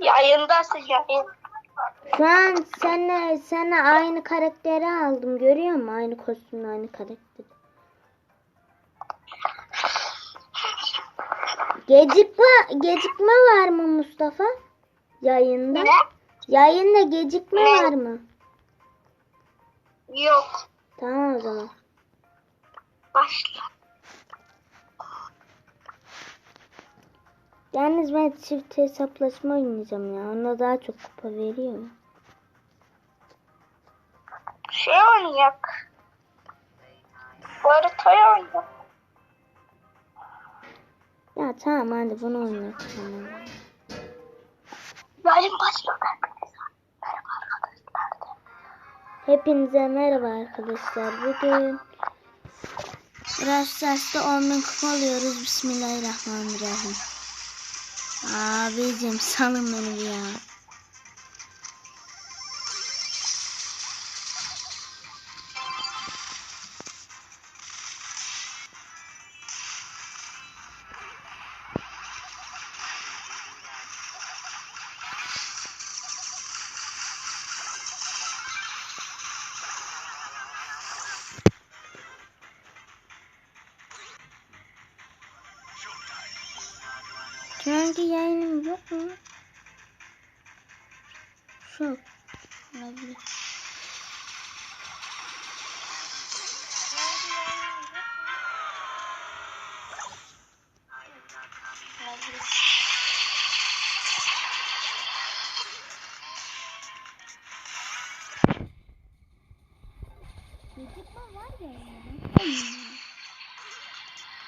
Yayındasın yayın. An seninle, seninle aynı karakteri aldım. Görüyor musun? Aynı kostümle aynı karakteri. Gecikme, gecikme var mı Mustafa? Yayında. Ne? Yayında gecikme Ne? var mı? Yok. Tamam o zaman. Başla. Yalnız ben çift hesaplaşma oynayacağım ya. Ona daha çok kupa veriyor. Şey oynayak. Bu haritayı oynayak. Ya tamam hadi bunu oynayalım. Yayın başladı. Merhaba arkadaşlar. Hepinize merhaba arkadaşlar. Bugün Rastas'ta 10.000 kupa alıyoruz. Bismillahirrahmanirrahim. Abicim salın beni ya. Dünenki yayınım yok mu? Şu. Olabilir. Gidip var ya.